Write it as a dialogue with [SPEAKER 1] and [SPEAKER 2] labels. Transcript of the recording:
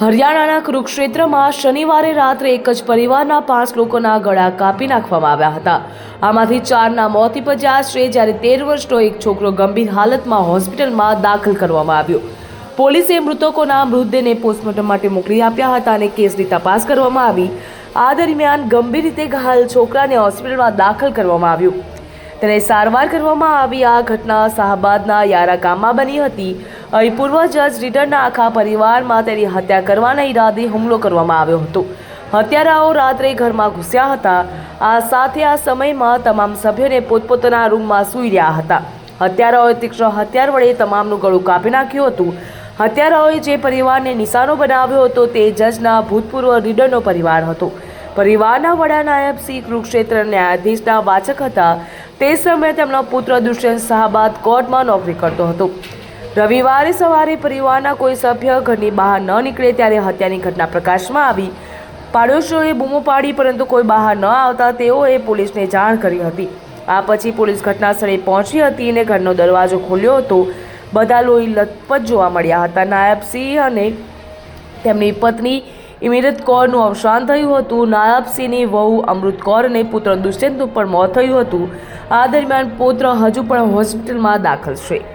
[SPEAKER 1] હરિયાણાના કુરુક્ષેત્રમાં શનિવારે રાત્રે એક જ પરિવારના પાંચ લોકોના ગળા કાપી નાખવામાં આવ્યા હતા. આમાંથી ચારના મોત નિપજ્યા છે જ્યારે તેર વર્ષનો એક છોકરો ગંભીર હાલતમાં હોસ્પિટલમાં દાખલ કરવામાં આવ્યો. પોલીસે મૃતકોના મૃતદેહને પોસ્ટમોર્ટમ માટે મોકલી આપ્યા હતા અને કેસની તપાસ કરવામાં આવી. આ દરમિયાન ગંભીર રીતે ઘાયલ છોકરાને હોસ્પિટલમાં દાખલ કરવામાં આવ્યું. તેને સારવાર કરવામાં આવી. આ ઘટના શાહબાદના યારા ગામમાં બની હતી. અહીં પૂર્વ જજ રીટરના આખા પરિવારમાં તેની હત્યા કરવાના ઈરાદે હુમલો કરવામાં આવ્યો હતો. હત્યારાઓ રાત્રે ઘરમાં ઘૂસ્યા હતા. આ સાથે આ સમયમાં તમામ સભ્યોને પોતપોતાના રૂમમાં સૂઈ રહ્યા હતા. હત્યારાઓએ તીક્ષ્ણ હથિયાર વડે તમામનું ગળું કાપી નાખ્યું હતું. હત્યારાઓએ જે પરિવારને નિશાનો બનાવ્યો હતો તે જજના ભૂતપૂર્વ રીડરનો પરિવાર હતો. પરિવારના વડા નાયબ સિંહ કુરુક્ષેત્ર ન્યાયાધીશના વાચક હતા. તે સમયે તેમનો પુત્ર દુષ્યંત શાહબાદ કોર્ટમાં નોકરી કરતો હતો. રવિવારે સવારે પરિવારના કોઈ સભ્ય ઘરની બહાર ન નીકળે ત્યારે હત્યાની ઘટના પ્રકાશમાં આવી. પાડોશીઓએ બૂમો પાડી, પરંતુ કોઈ બહાર ન આવતા તેઓએ પોલીસને જાણ કરી હતી. આ પછી પોલીસ ઘટના સ્થળે પહોંચી હતી અને ઘરનો દરવાજો ખોલ્યો હતો. બધા લોહી લથપથ જોવા મળ્યા હતા. નાયબ સિંહ અને તેમની પત્ની ઇમિરત કૌરનું અવસાન થયું હતું. નાયબ સિંહની વહુ અમૃત કૌર અને પુત્ર દુષ્યંતનું પણ મોત થયું હતું. આ દરમિયાન પુત્ર હજુ પણ હોસ્પિટલમાં દાખલ છે.